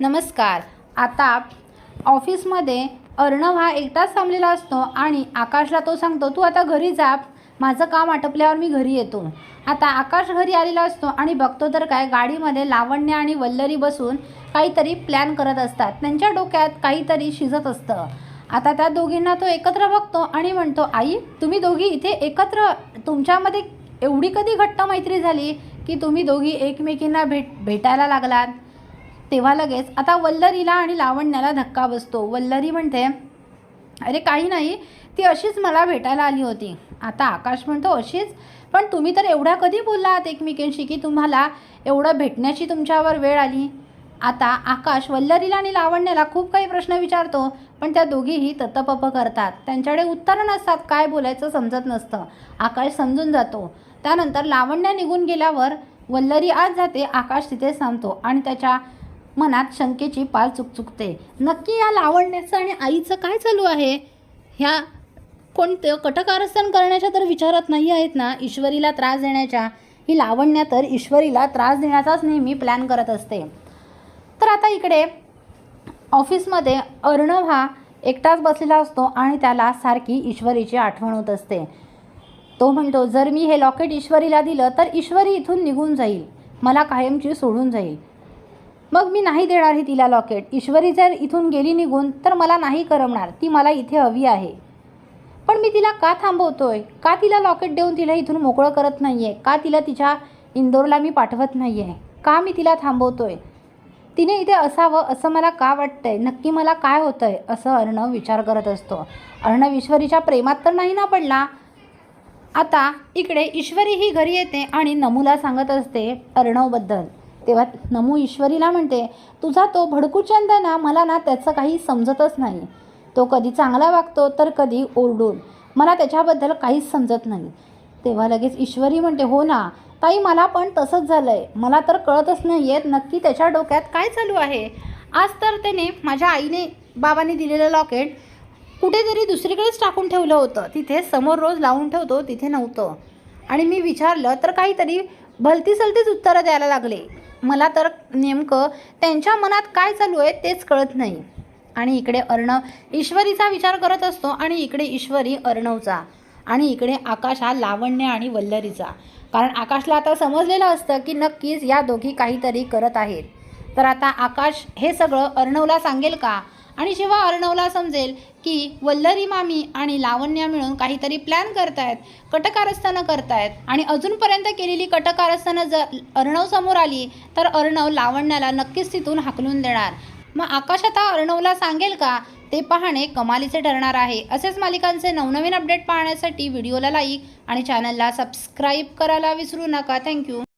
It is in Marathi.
नमस्कार. आता ऑफिसमध्ये अर्णव हा एकटाच थांबलेला असतो आणि आकाशला तो सांगतो तू आता घरी जा. माझं काम आटपल्यावर मी घरी येतो. आता आकाश घरी आलेला असतो आणि बघतो तर काय गाडीमध्ये लावण्य आणि वल्लरी बसून काहीतरी प्लॅन करत असतात. त्यांच्या डोक्यात काहीतरी शिजत असतं. आता त्या दोघींना तो एकत्र बघतो आणि म्हणतो आई तुम्ही दोघी इथे एकत्र? तुमच्यामध्ये एवढी कधी घट्ट मैत्री झाली की तुम्ही दोघी एकमेकींना भेट भेटायला लागलात? तेव्हा लगेच आता वल्लरीला आणि लावण्याला धक्का बसतो. वल्लरी म्हणते अरे काही नाही ती अशीच मला भेटायला आली होती. आता आकाश म्हणतो अशीच? पण तुम्ही तर एवढ्या कधी बोलला आहात एकमेकींशी की तुम्हाला एवढं भेटण्याची तुमच्यावर वेळ आली? आता आकाश वल्लरीला आणि लावण्याला खूप काही प्रश्न विचारतो पण त्या दोघीही ततपप करतात. त्यांच्याकडे उत्तरं नसतात काय बोलायचं समजत नसतं. आकाश समजून जातो. त्यानंतर लावण्या निघून गेल्यावर वल्लरी आज जाते आकाश तिथे थांबतो आणि त्याच्या मनात शंकेची पाल चुकचुकते. नक्की या लावण्याचं आणि आईचं काय चालू आहे? ह्या कोणते कटकारस्थान करण्याच्या तर विचारात नाही आहेत ना? ईश्वरीला त्रास देण्याच्या. ही लावण्या तर ईश्वरीला त्रास देण्याचाच नेहमी प्लॅन करत असते. तर आता इकडे ऑफिसमध्ये अर्णव हा एकटाच बसलेला असतो आणि त्याला सारखी ईश्वरीची आठवण होत असते. तो म्हणतो जर मी हे लॉकेट ईश्वरीला दिलं तर ईश्वरी इथून निघून जाईल. मला कायमची सोडून जाईल. मग मी नाही देणार ही तिला लॉकेट. ईश्वरी जर इथून गेली निघून तर मला नाही करमणार. ती मला इथे हवी आहे. पण मी तिला का थांबवतोय? का तिला लॉकेट देऊन तिला इथून मोकळं करत नाही आहे का तिला तिच्या इंदोरला मी पाठवत नाही आहे का मी तिला थांबवतोय? तिने इथे असावं असं मला का वाटतंय? नक्की मला काय होतंय? असं अर्णव विचार करत असतो. अर्णव ईश्वरीच्या प्रेमात तर नाही ना पडला? आता इकडे ईश्वरी ही घरी येते आणि नमूला सांगत असते अर्णवबद्दल. तेव्हा नमू ईश्वरीला म्हणते तुझा तो भडकूचंद ना मला ना त्याचं काही समजतच नाही. तो कधी चांगला वागतो तर कधी ओरडून. मला त्याच्याबद्दल काहीच समजत नाही. तेव्हा लगेच ईश्वरी म्हणते हो ना ताई मला पण तसंच झालं आहे मला तर कळतच नाही येत नक्की त्याच्या डोक्यात काय चालू आहे. आज तर त्याने माझ्या आईने बाबाने दिलेलं लॉकेट कुठेतरी दुसरीकडेच टाकून ठेवलं होतं. तिथे समोर रोज लावून ठेवतो तिथे नव्हतं. आणि मी विचारलं तर काहीतरी भलती सलतीच उत्तरं द्यायला लागले. मला तर नेमकं त्यांच्या मनात काय चालू आहे तेच कळत नाही. आणि इकडे अर्णव ईश्वरीचा विचार करत असतो आणि इकडे ईश्वरी अर्णवचा आणि इकडे आकाश हा लावण्य आणि वल्लरीचा. कारण आकाशला आता समजलेलं असतं की नक्कीच या दोघी काहीतरी करत आहेत. तर आता आकाश हे सगळं अर्णवला सांगेल का? आणि जेव्हा अर्णवला समजेल की वल्लरी मामी आणि लावण्या मिळून काहीतरी प्लॅन करतायत कटकारस्थानं करतायत. आणि अजूनपर्यंत केलेली कटकारस्थानं जर अर्णव समोर आली तर अर्णव लावण्याला नक्कीच तिथून हाकलून देणार. मग आकाश आता अर्णवला सांगेल का? ते पाहणे कमालीचे ठरणार आहे. असेच मालिकांचे नवनवीन अपडेट पाहण्यासाठी व्हिडिओला लाईक आणि चॅनलला सबस्क्राईब करायला विसरू नका. थँक्यू